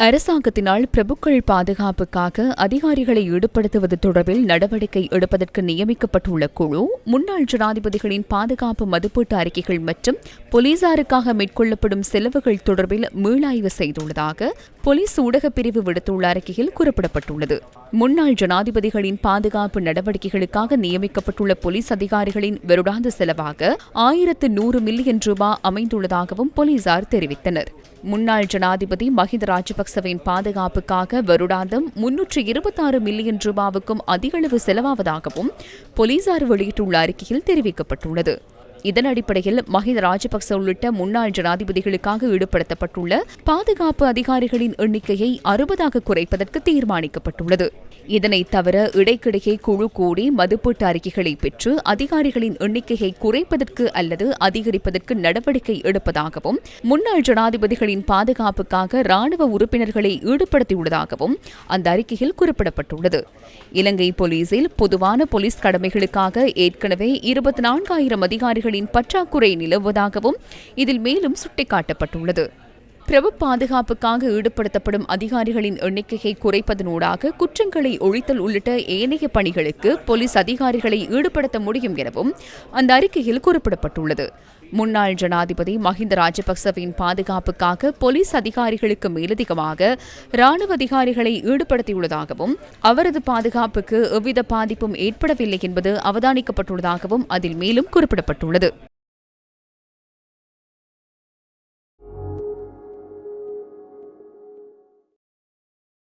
அரசாங்கத்தினால் பிரபுக்கள் பாதுகாப்புக்காக அதிகாரிகளை ஈடுபடுத்துவது தொடர்பில் நடவடிக்கை எடுப்பதற்கு நியமிக்கப்பட்டுள்ள குழு முன்னாள் ஜனாதிபதிகளின் பாதுகாப்பு மதிப்பீட்டு அறிக்கைகள் மற்றும் போலீசாருக்காக மேற்கொள்ளப்படும் செலவுகள் தொடர்பில் மீளாய்வு செய்துள்ளதாக போலீஸ் ஊடகப் பிரிவு விடுத்துள்ள அறிக்கையில் குறிப்பிடப்பட்டுள்ளது. முன்னாள் ஜனாதிபதிகளின் பாதுகாப்பு நடவடிக்கைகளுக்காக நியமிக்கப்பட்டுள்ள போலீஸ் அதிகாரிகளின் வருடாந்த செலவாக ஆயிரத்து நூறு மில்லியன் ரூபாய் அமைந்துள்ளதாகவும் போலீசார் தெரிவித்தனர். முன்னாள் ஜனாதிபதி மஹிந்த ராஜபக்ச லோக்சபையின் பாதுகாப்புக்காக வருடாந்தம் முன்னூற்று இருபத்தாறு மில்லியன் ரூபாவுக்கும் அதிகளவு செலவாவதாகவும் போலீசார் வெளியிட்டுள்ள அறிக்கையில் தெரிவிக்கப்பட்டுள்ளது. இதன் அடிப்படையில் மஹிந்த ராஜபக்ச உள்ளிட்ட முன்னாள் ஜனாதிபதிகளுக்காக ஈடுபடுத்தப்பட்டுள்ள பாதுகாப்பு அதிகாரிகளின் எண்ணிக்கையை அறுபதாக குறைப்பதற்கு தீர்மானிக்கப்பட்டுள்ளது. இதனைத் தவிர இடைக்கிடையே குழு கூடி மதிப்பீட்டு அறிக்கைகளை பெற்று அதிகாரிகளின் எண்ணிக்கையை குறைப்பதற்கு அல்லது அதிகரிப்பதற்கு நடவடிக்கை எடுப்பதாகவும் முன்னாள் ஜனாதிபதிகளின் பாதுகாப்புக்காக ராணுவ உறுப்பினர்களை ஈடுபடுத்தியுள்ளதாகவும் அந்த அறிக்கையில் குறிப்பிடப்பட்டுள்ளது. இலங்கை போலீசில் பொதுவான போலீஸ் கடமைகளுக்காக ஏற்கனவே இருபத்தி நான்காயிரம் அதிகாரிகளின் பற்றாக்குறை நிலவுவதாகவும் இதில் மேலும் சுட்டிக்காட்டப்பட்டுள்ளது. பிரபு பாதுகாப்புக்காக ஈடுபடுத்தப்படும் அதிகாரிகளின் எண்ணிக்கையை குறைப்பதனூடாக குற்றங்களை ஒழித்தல் உள்ளிட்ட ஏனைய பணிகளுக்கு போலீஸ் அதிகாரிகளை ஈடுபடுத்த முடியும் எனவும் அந்த அறிக்கையில் குறிப்பிடப்பட்டுள்ளது. முன்னாள் ஜனாதிபதி மஹிந்த ராஜபக்சவின் பாதுகாப்புக்காக போலீஸ் அதிகாரிகளுக்கு மேலதிகமாக ராணுவ அதிகாரிகளை ஈடுபடுத்தியுள்ளதாகவும் அவரது பாதுகாப்புக்கு எவ்வித பாதிப்பும் ஏற்படவில்லை என்பது அவதானிக்கப்பட்டுள்ளதாகவும் அதில் மேலும் குறிப்பிடப்பட்டுள்ளது.